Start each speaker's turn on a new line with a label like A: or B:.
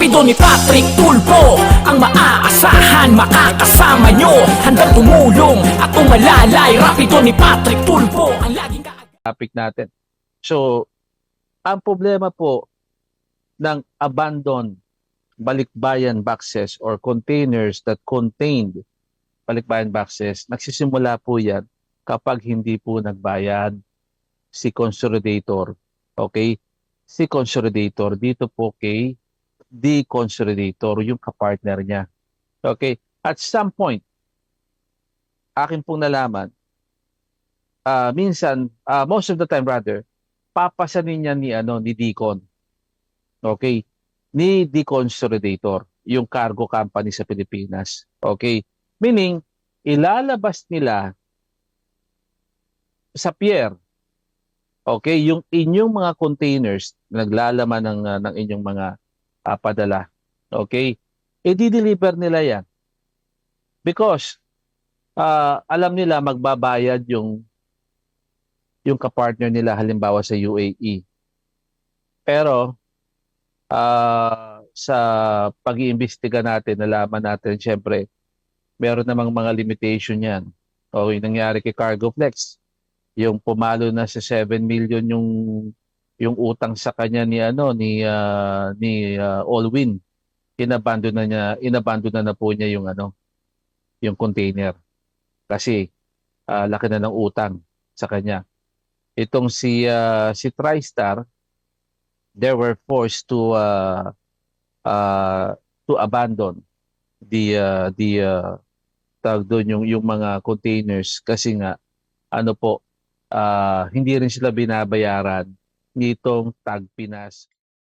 A: Rapido ni Patrick Tulpo Ang maaasahan makakasama nyo Handang tumulong at umalalay Rapido ni Patrick Tulpo Ang laging ka
B: topic natin. So, ang problema po ng abandoned balikbayan boxes or containers that contained balikbayan boxes, nagsisimula po yan kapag hindi po nagbayad si consolidator. Okay? Si consolidator dito po kay deconsolidator, yung kapartner niya. Okay? At some point, akin pong nalaman, ah minsan, ah, most of the time rather, papasanin niya ni ano ni Decon. Okay? Ni Deconsolidator, yung cargo company sa Pilipinas. Okay? Meaning, ilalabas nila sa pier. Okay, yung inyong mga containers na naglalaman ng ah, ng inyong mga ah, padala. Okay? I-deliver nila 'yan. Because ah, alam nila magbabayad yung yung kapartner nila halimbawa sa UAE. Pero ah, sa pag-iimbestiga natin, nalaman natin siyempre meron namang mga limitation yan. O yung nangyari kay Cargoflex, yung pumalo na sa 7 million yung yung utang sa kanya ni ano ni ah, ni ah, Allwin. Inabandon na niya, inabandon na, na po niya yung ano, yung container. Kasi ah, laki na ng utang sa kanya itong si ah, si TriStar they were forced to uh, uh, to abandon the uh, the uh, tawag doon yung yung mga containers kasi nga ano po ah, hindi rin sila binabayaran nitong Tag Pinas